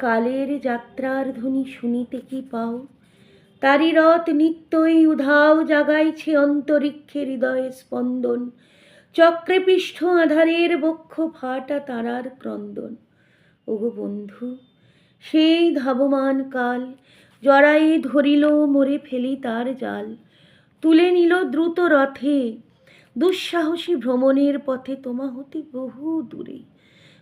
কালের যাত্রার ধ্বনি শুনিতে কি পাও? তারি রথ নিত্যই উধাও জাগাইছে অন্তরিক্ষে হৃদয়ে স্পন্দন। চক্রে পৃষ্ঠ আধারের বক্ষ ফাটা তারার ক্রন্দন। ওগো বন্ধু, সেই ধাবমান কাল জড়াই ধরিল মরে ফেলি তার জাল। তুলে নিল দ্রুত রথে, দুঃসাহসী ভ্রমণের পথে তোমা হতে বহু দূরে।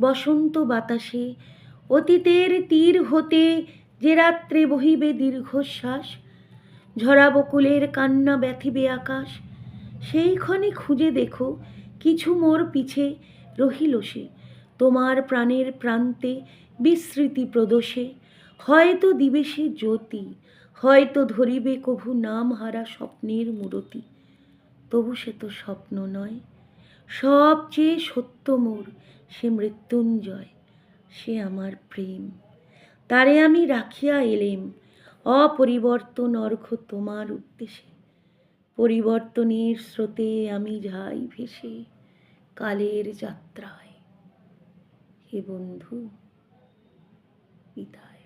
বসন্ত বাতাসে, অতীতের তীর হতে যে রাত্রে বহিবে দীর্ঘশ্বাস, ঝরা বকুলের কান্না ব্যথিবে আকাশ সেই ক্ষণে খুঁজে দেখো কিছু মোর পিছে রহিল সে, তোমার প্রাণের প্রান্তে বিস্মৃতি প্রদোষে, হয়তো দিবে সে জ্যোতি, হয়তো ধরিবে কভু নাম হারা স্বপ্নের মূরতি, তবু সে তো স্বপ্ন নয়। সবচেয়ে সত্য মোর, সে মৃত্যুঞ্জয়, সে আমার প্রেম। তারে আমি রাখিয়া এলেম, অপরিবর্তন অর্ঘ তোমার উদ্দেশ্যে। পরিবর্তনের স্রোতে আমি যাই ভেসে, কালের যাত্রায়। হে বন্ধু পিতা